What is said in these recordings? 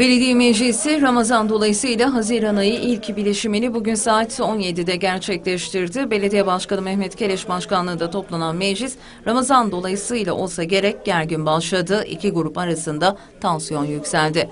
Belediye Meclisi Ramazan dolayısıyla Haziran ayı ilk bileşimini bugün saat 17'de gerçekleştirdi. Belediye Başkanı Mehmet Keleş Başkanlığı'nda toplanan meclis Ramazan dolayısıyla olsa gerek gergin başladı. İki grup arasında tansiyon yükseldi.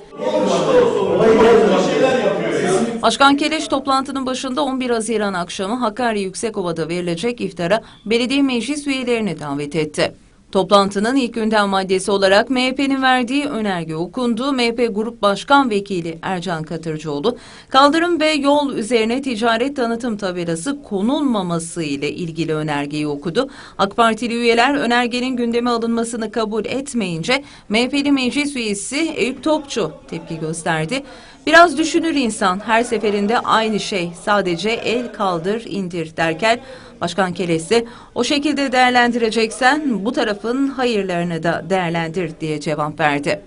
Başkan Keleş toplantının başında 11 Haziran akşamı Hakkari Yüksekova'da verilecek iftara belediye meclis üyelerini davet etti. Toplantının ilk gündem maddesi olarak MHP'nin verdiği önerge okundu. MHP Grup Başkan Vekili Ercan Katırcıoğlu, kaldırım ve yol üzerine ticaret tanıtım tabelası konulmaması ile ilgili önergeyi okudu. AK Partili üyeler önergenin gündeme alınmasını kabul etmeyince MHP'li meclis üyesi Eyüp Topçu tepki gösterdi. Biraz düşünür insan her seferinde aynı şey sadece el kaldır indir derken Başkan Kelesi o şekilde değerlendireceksen bu tarafın hayırlarını da değerlendir diye cevap verdi.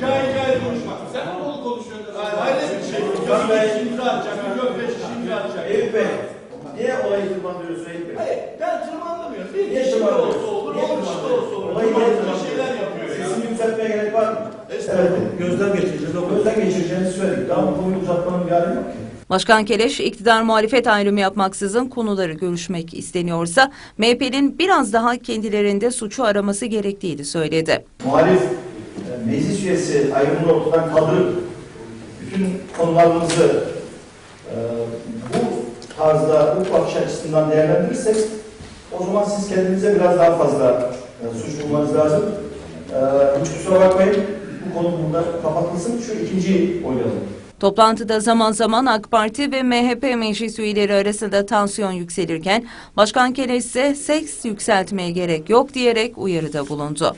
Şey şey. Niye olayı tırmandırıyorsun Eyüp Bey? Hayır, ben tırmanlamıyorum. Bir kişi olsa olur, kişi de olsa olur. Estağfurullah. Gözden geçireceğiz. O Gözden geçireceğinizi söyledik. Daha bu konuyu uzatmanın bir alemi yok ki. Başkan Keleş iktidar muhalefet ayrımı yapmaksızın konuları görüşmek isteniyorsa MHP'nin biraz daha kendilerinde suçu araması gerektiğini söyledi. Muhalif e, meclis üyesi ayrımını ortadan kaldırıp bütün konularımızı e, bu tarzda, bu bakış açısından değerlendirirsek o zaman siz kendinize biraz daha fazla e, suç bulmanız lazım. E, hiç kusura bakmayın. Bu konu burada kapatılsın. Şu ikinci oylayalım. Toplantıda zaman zaman AK Parti ve MHP meclis üyeleri arasında tansiyon yükselirken Başkan Keleş ise seks yükseltmeye gerek yok diyerek uyarıda bulundu.